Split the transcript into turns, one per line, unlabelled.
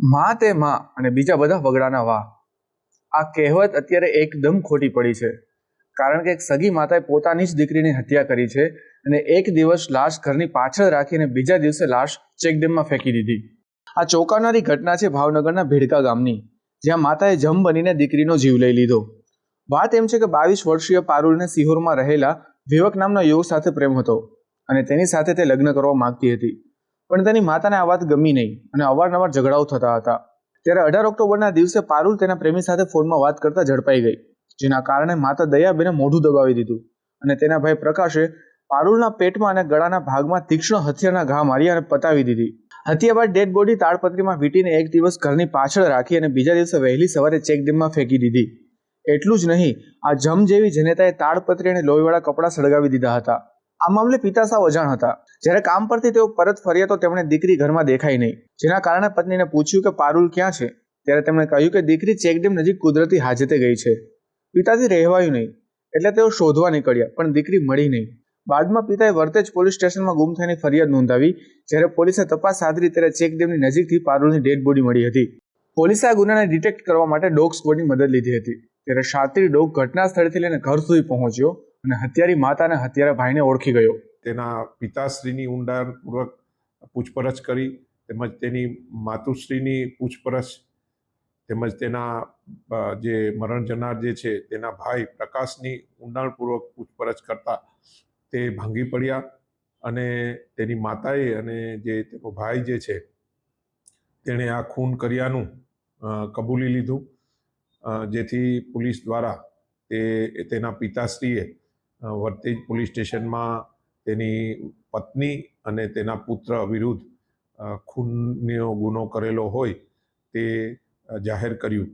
માં તે માં અને બીજા બધા વગડાના વાહ. આ કહેવત અત્યારે એકદમ ખોટી પડી છે. કારણ કે એક સગી માતાએ પોતાની જ દીકરીની હત્યા કરી છે અને એક દિવસ લાશ ઘરની પાછળ રાખીને બીજા દિવસે લાશ ચેકડેમમાં ફેંકી દીધી. આ ચોંકાવનારી ઘટના છે ભાવનગરના ભેડકા ગામની, જ્યાં માતાએ જમ બનીને દીકરીનો જીવ લઈ લીધો. વાત એમ છે કે બાવીસ વર્ષીય પારુલને સિહોરમાં રહેલા વિવેક નામના યુવક સાથે પ્રેમ હતો અને તેની સાથે તે લગ્ન કરવા માંગતી હતી. પણ તેની માતાને આ વાત ગમી નહીં અને અવારનવાર ઝઘડાઓ થતા હતા. ત્યારે અઢાર ઓક્ટોબરના દિવસે પારુલ તેના પ્રેમી સાથે ફોનમાં વાત કરતા ઝડપાઈ ગઈ, જેના કારણે માતા દયાબેને મોઢું દબાવી દીધું અને તેના ભાઈ પ્રકાશે પારુલના પેટમાં અને ગળાના ભાગમાં તીક્ષ્ણ હથિયારના ઘા મારી અને પતાવી દીધી. હત્યા બાદ ડેડ બોડી તાડપત્રીમાં વીંટીને એક દિવસ ઘરની પાછળ રાખી અને બીજા દિવસે વહેલી સવારે ચેકડેમમાં ફેંકી દીધી. એટલું જ નહીં, આ જમ જેવી જનેતાએ તાડપત્રી અને લોહીવાળા કપડાં સળગાવી દીધા હતા. આ મામલે પિતા સાવ અજાણ હતા. જ્યારે કામ પરથી તેઓ પરત ફર્યા તો તેમણે દીકરી ઘરમાં દેખાઈ નહીં. જેના કારણે પત્નીને પૂછ્યું કે પારુલ ક્યાં છે? ત્યારે તેમણે કહ્યું કે દીકરી ચેકડેમ નજીક કુદરતી હાજતે ગઈ છે. પિતાથી રહેવાયું નહીં. એટલે તેઓ શોધવા નીકળ્યા, પણ દીકરી મળી નહીં. બાદમાં પિતાએ વર્તેજ પોલીસ સ્ટેશનમાં ગુમ થઈને ફરિયાદ નોંધાવી, જ્યારે પોલીસે તપાસ સાધરી ત્યારે ચેકડેમની નજીકથી પારુલની ડેડ બોડી મળી હતી. પોલીસે આ ગુનાને ડિટેક્ટ કરવા માટે ડોગ સ્ક્વોડની મદદ લીધી હતી. ત્યારે શાતિર ડોગ ઘટના સ્થળેથી લઈને ઘર સુધી પહોંચ્યો. અને હત્યારી માતાને હત્યારા ભાઈને ઓળખી ગયો.
તેના પિતાશ્રીની ઊંડાણપૂર્વક પૂછપરછ કરી તેમજ તેની માતુશ્રીની પૂછપરછ તેમજ તેના જે મરણ જનાર જે છે તેના ભાઈ પ્રકાશની ઊંડાણપૂર્વક પૂછપરછ કરતા તે ભાંગી પડ્યા અને તેની માતાએ અને જે તેનો ભાઈ જે છે તેણે આ ખૂન કર્યાનું કબૂલી લીધું જેથી પોલીસ દ્વારા તે, તેના પિતાશ્રીએ વર્તેજ પોલીસ સ્ટેશનમાં તેની પત્ની અને તેના પુત્ર વિરુદ્ધ ખૂનનો ગુનો કરેલો હોય તે જાહેર કર્યું.